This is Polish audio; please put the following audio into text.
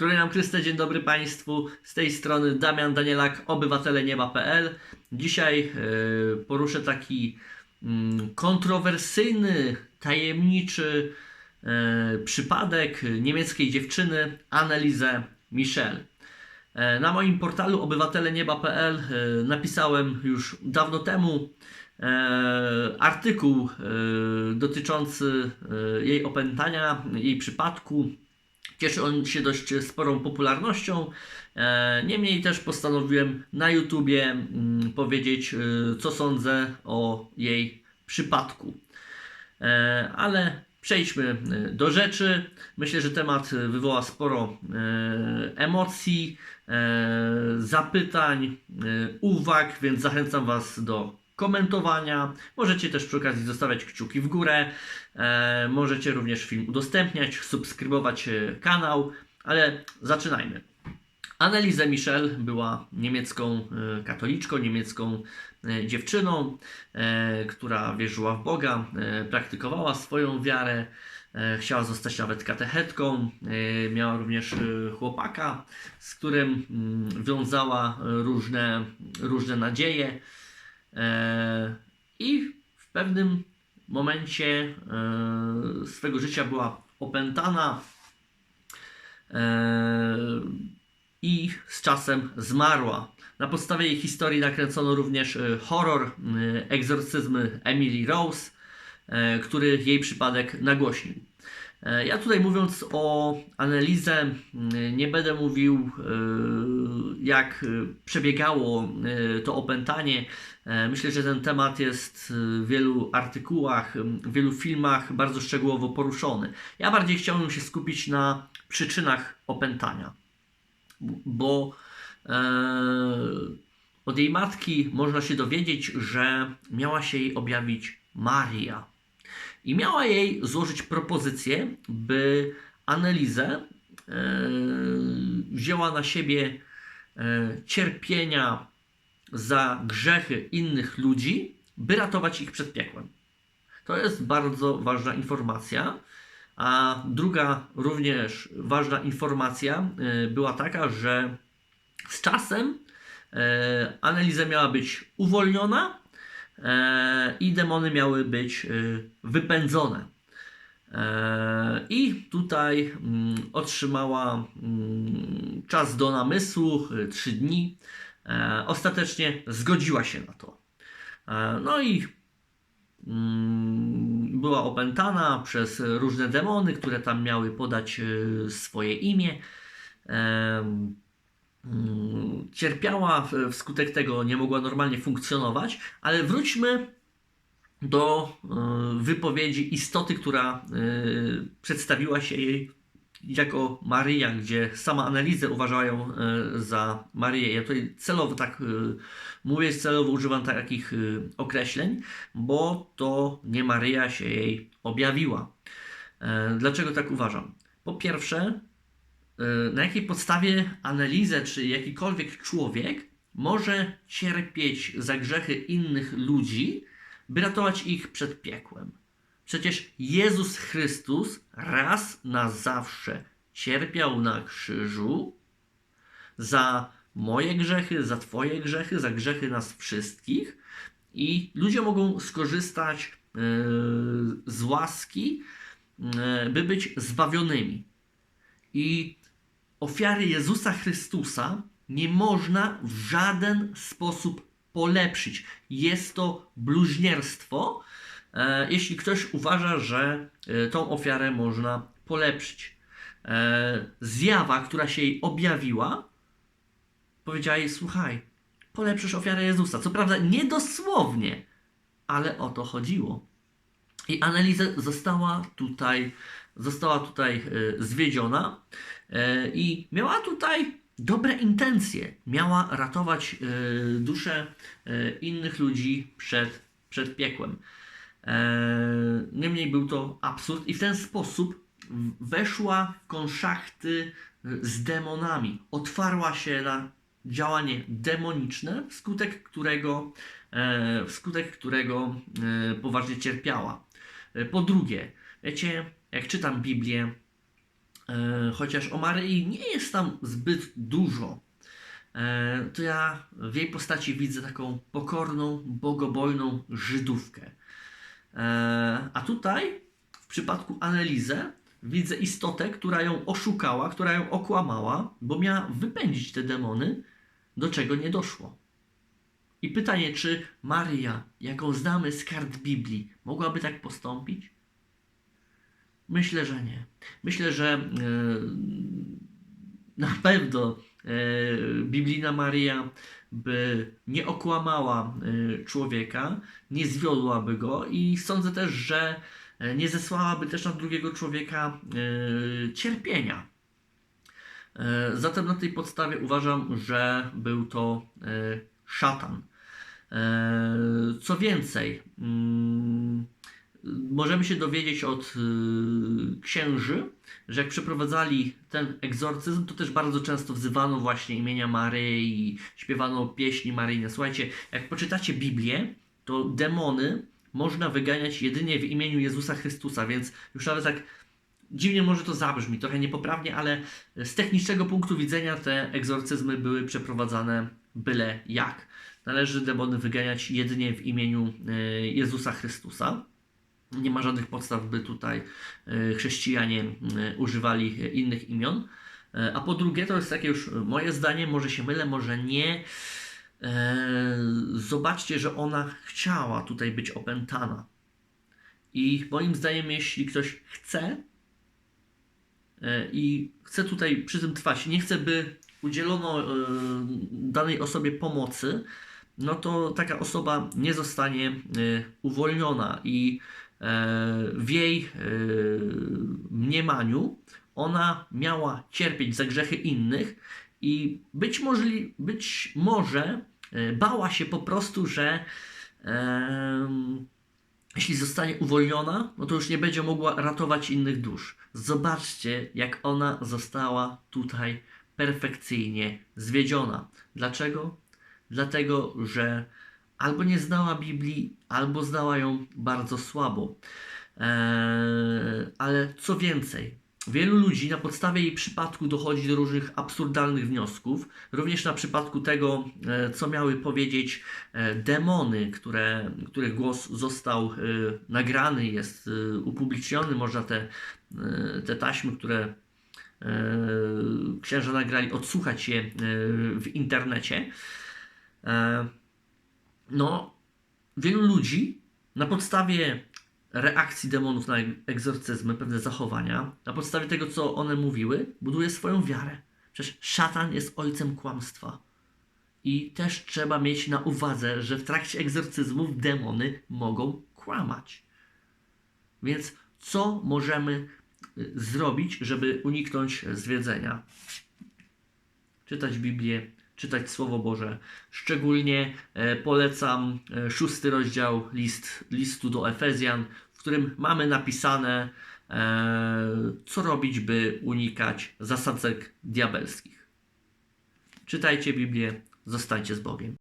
Nam Chryste, dzień dobry Państwu. Z tej strony Damian Danielak, obywatelenieba.pl. Dzisiaj e, poruszę taki mm, kontrowersyjny, tajemniczy e, przypadek niemieckiej dziewczyny Annelise Michel. E, Na moim portalu obywatelenieba.pl e, napisałem już dawno temu e, artykuł e, dotyczący e, jej opętania, jej przypadku. Cieszy on się dość sporą popularnością. E, Niemniej też postanowiłem na YouTubie mm, powiedzieć, e, co sądzę o jej przypadku. E, Ale przejdźmy do rzeczy. Myślę, że temat wywoła sporo emocji, zapytań, uwag, więc zachęcam Was do komentowania. Możecie też przy okazji zostawiać kciuki w górę. E, możecie również film udostępniać, subskrybować e, kanał, ale zaczynajmy. Annelise Michel była niemiecką e, katoliczką, niemiecką dziewczyną, która wierzyła w Boga, praktykowała swoją wiarę, chciała zostać nawet katechetką, miała również chłopaka, z którym mm, wiązała różne, różne nadzieje i w pewnym momencie e, swego życia była opętana e, i z czasem zmarła. Na podstawie jej historii nakręcono również e, horror e, egzorcyzmy Emily Rose, e, który jej przypadek nagłośnił. E, Ja tutaj mówiąc o m, nie będę mówił e, jak e, przebiegało to opętanie. Myślę, że ten temat jest w wielu artykułach, w wielu filmach bardzo szczegółowo poruszony. Ja bardziej chciałbym się skupić na przyczynach opętania bo od jej matki można się dowiedzieć, że miała się jej objawić Maria. I miała jej złożyć propozycję, by Annelise e, wzięła na siebie e, cierpienia za grzechy innych ludzi, by ratować ich przed piekłem. To jest bardzo ważna informacja. A druga również ważna informacja e, była taka, że z czasem Annelise miała być uwolniona i demony miały być e, wypędzone. E, I tutaj mm, otrzymała mm, czas do namysłu, 3 dni. E, Ostatecznie zgodziła się na to. E, No i mm, była opętana przez różne demony, które tam miały podać e, swoje imię. Cierpiała wskutek tego, nie mogła normalnie funkcjonować, ale wróćmy do e, wypowiedzi istoty, która e, przedstawiła się jej jako Maryja, gdzie sama Annelise uważała ją e, za Maryję. Ja tutaj celowo tak mówię, celowo używam takich określeń, bo to nie Maryja się jej objawiła. Dlaczego tak uważam? Po pierwsze, na jakiej podstawie Annelise czy jakikolwiek człowiek może cierpieć za grzechy innych ludzi, by ratować ich przed piekłem? Przecież Jezus Chrystus raz na zawsze cierpiał na krzyżu za moje grzechy, za Twoje grzechy, za grzechy nas wszystkich i ludzie mogą skorzystać e, z łaski, e, by być zbawionymi. I ofiary Jezusa Chrystusa nie można w żaden sposób polepszyć. Jest to bluźnierstwo, e, jeśli ktoś uważa, że e, tą ofiarę można polepszyć. E, zjawa, która się jej objawiła, powiedziała jej: Słuchaj, polepszysz ofiarę Jezusa. Co prawda, nie dosłownie, ale o to chodziło. I Annelise została tutaj, została tutaj e, zwiedziona e, i miała tutaj dobre intencje. Miała ratować e, duszę innych ludzi przed, przed piekłem. Niemniej był to absurd i w ten sposób weszła w konszachty z demonami. Otwarła się na działanie demoniczne, wskutek którego, wskutek którego poważnie cierpiała. Po drugie, wiecie, jak czytam Biblię, e, chociaż o Maryi nie jest tam zbyt dużo, e, to ja w jej postaci widzę taką pokorną, bogobojną Żydówkę. E, a tutaj w przypadku Anelizę widzę istotę, która ją oszukała, która ją okłamała, bo miała wypędzić te demony, do czego nie doszło. I pytanie, czy Maria, jaką znamy z kart Biblii, mogłaby tak postąpić? Myślę, że nie. Myślę, że e, na pewno e, biblijna Maria by nie okłamała e, człowieka, nie zwiodłaby go i sądzę też, że nie zesłałaby też na drugiego człowieka cierpienia. Zatem na tej podstawie uważam, że był to szatan. Co więcej, mm, możemy się dowiedzieć od y, księży, że jak przeprowadzali ten egzorcyzm, to też bardzo często wzywano właśnie imienia Maryi, śpiewano pieśni maryjne. Słuchajcie, jak poczytacie Biblię, to demony można wyganiać jedynie w imieniu Jezusa Chrystusa, więc już nawet tak dziwnie może to zabrzmi, trochę niepoprawnie, ale z technicznego punktu widzenia te egzorcyzmy były przeprowadzane byle jak. Należy demony wyganiać jedynie w imieniu e, Jezusa Chrystusa. Nie ma żadnych podstaw, by tutaj e, chrześcijanie e, używali innych imion. E, A po drugie, to jest takie już moje zdanie, może się mylę, może nie. Zobaczcie, że ona chciała tutaj być opętana. I moim zdaniem, jeśli ktoś chce i chce tutaj przy tym trwać, nie chce, by udzielono danej osobie pomocy, no to taka osoba nie zostanie uwolniona i w jej e, mniemaniu ona miała cierpieć za grzechy innych i być może, być może e, bała się po prostu, że em, jeśli zostanie uwolniona, no to już nie będzie mogła ratować innych dusz. Zobaczcie, jak ona została tutaj perfekcyjnie zwiedziona. Dlaczego? Dlatego, że albo nie znała Biblii, albo znała ją bardzo słabo. Eee, ale co więcej, wielu ludzi na podstawie jej przypadku dochodzi do różnych absurdalnych wniosków. Również na przypadku tego, e, co miały powiedzieć e, demony, które, których głos został e, nagrany, jest e, upubliczniony. Można te, e, te taśmy, które e, księża nagrali, odsłuchać je e, w internecie. No, wielu ludzi na podstawie reakcji demonów na egzorcyzmy, pewne zachowania, na podstawie tego, co one mówiły, buduje swoją wiarę. Przecież szatan jest ojcem kłamstwa. I też trzeba mieć na uwadze, że w trakcie egzorcyzmów demony mogą kłamać. Więc co możemy y, zrobić, żeby uniknąć zwiedzenia? Czytać Biblię, czytać Słowo Boże. Szczególnie e, polecam e, szósty rozdział list, listu do Efezjan, w którym mamy napisane, e, co robić, by unikać zasadzek diabelskich. Czytajcie Biblię, zostańcie z Bogiem.